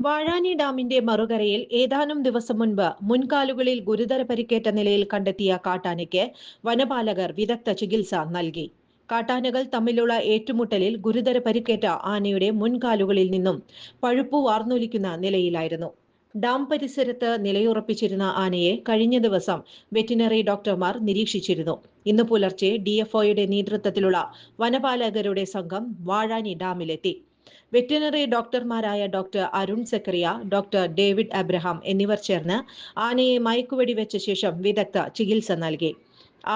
വാഴാനി ഡാമിന്റെ മറുകരയിൽ ഏതാനും ദിവസം മുൻപ് മുൻകാലുകളിൽ ഗുരുതര പരിക്കേറ്റ നിലയിൽ കണ്ടെത്തിയ കാട്ടാനയ്ക്ക് വനപാലകർ വിദഗ്ധ ചികിത്സ നൽകി. കാട്ടാനകൾ തമ്മിലുള്ള ഏറ്റുമുട്ടലിൽ ഗുരുതര പരിക്കേറ്റ ആനയുടെ മുൻകാലുകളിൽ നിന്നും പഴുപ്പ് വാർന്നൊലിക്കുന്ന നിലയിലായിരുന്നു. ഡാം പരിസരത്ത് നിലയുറപ്പിച്ചിരുന്ന ആനയെ കഴിഞ്ഞ ദിവസം വെറ്റിനറി ഡോക്ടർമാർ നിരീക്ഷിച്ചിരുന്നു. ഇന്ന് പുലർച്ചെ ഡിഎഫ്ഒയുടെ നേതൃത്വത്തിലുള്ള വനപാലകരുടെ സംഘം വാഴാനി ഡാമിലെത്തി. Veterinary ഡോക്ടർമാരായ doctor Arun Zacharia doctor David Abraham എന്നിവർ ചേർന്ന് ആനയെ മയക്കുവെടി വെച്ച ശേഷം വിദഗ്ധ ചികിത്സ നൽകി.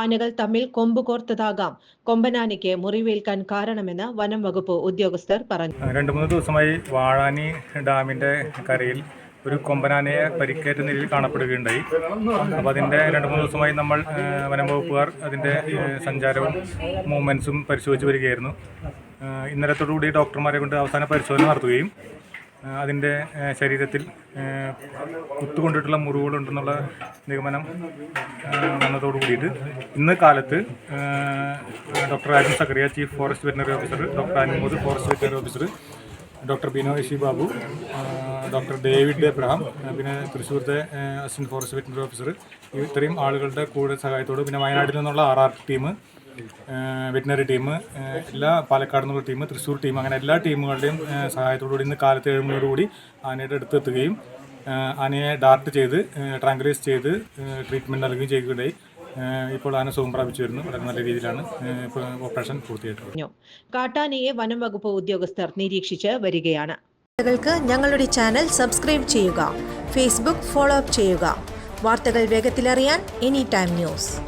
ആനകൾ തമ്മിൽ കൊമ്പ് കോർത്തതാകാം കൊമ്പനാനയ്ക്ക് മുറിവേൽക്കാൻ കാരണമെന്ന് വനം വകുപ്പ് ഉദ്യോഗസ്ഥർ പറഞ്ഞു. രണ്ട് മൂന്ന് ദിവസമായി വാഴാനി ഡാമിന്റെ കരയിൽ ഒരു കൊമ്പനാനയെ പരിക്കേറ്റ നിലയിൽ കാണപ്പെടുകയുണ്ടായി. അപ്പോൾ അതിന്റെ രണ്ട് മൂന്ന് ദിവസമായി നമ്മൾ വനം വകുപ്പുകാർ അതിന്റെ സഞ്ചാരവും മൂവ്മെൻസും പരിശോധിച്ച് വരികയായിരുന്നു. ഇന്നലത്തോടുകൂടി ഡോക്ടർമാരെ കൊണ്ട് അവസാന പരിശോധന നടത്തുകയും അതിന്റെ ശരീരത്തിൽ കുത്തുകൊണ്ടിട്ടുള്ള മുറിവുകളുണ്ടെന്നുള്ള നിഗമനം വന്നതോട് കൂടിയിട്ട് ഇന്ന് കാലത്ത് doctor Arun Zacharia chief forest veterinary officer doctor Animod forest veterinary officer doctor Bino യശി Babu doctor David Abraham പിന്നെ തൃശ്ശൂരത്തെ അസിസ്റ്റന്റ് ഫോറസ്റ്റ് വെറ്റിനറി ഓഫീസർ ഇത്രയും ആളുകളുടെ കൂടെ സഹായത്തോട് പിന്നെ വയനാട്ടിൽ നിന്നുള്ള R R team veterinary team എല്ലാ പാലക്കാട് നിന്നുള്ള ടീം തൃശ്ശൂർ ടീം അങ്ങനെ എല്ലാ ടീമുകളുടെയും സഹായത്തോടുകൂടി ഇന്ന് കാലത്ത് എഴുമയോടുകൂടി ആനയുടെ അടുത്തെത്തുകയും ആനയെ ഡാർട്ട് ചെയ്ത് ട്രാങ്കുലൈസ് ചെയ്ത് ട്രീറ്റ്മെന്റ് നൽകുകയും ചെയ്യുകയുണ്ടായി. ഇപ്പോൾ ആന സുഖം പ്രാപിച്ചു വരുന്നു വളരെ നല്ല രീതിയിലാണ് ഓപ്പറേഷൻ പൂർത്തിയായിട്ടുള്ളത് കാട്ടാനയെ വനം വകുപ്പ് ഉദ്യോഗസ്ഥർ നിരീക്ഷിച്ച് വരികയാണ്. ഞങ്ങളുടെ ചാനൽ സബ്സ്ക്രൈബ് ചെയ്യുക ഫേസ്ബുക്ക് ഫോളോ അപ്പ് ചെയ്യുക. വാർത്തകൾ വേഗത്തിലറിയാൻ എനി ടൈം ന്യൂസ്.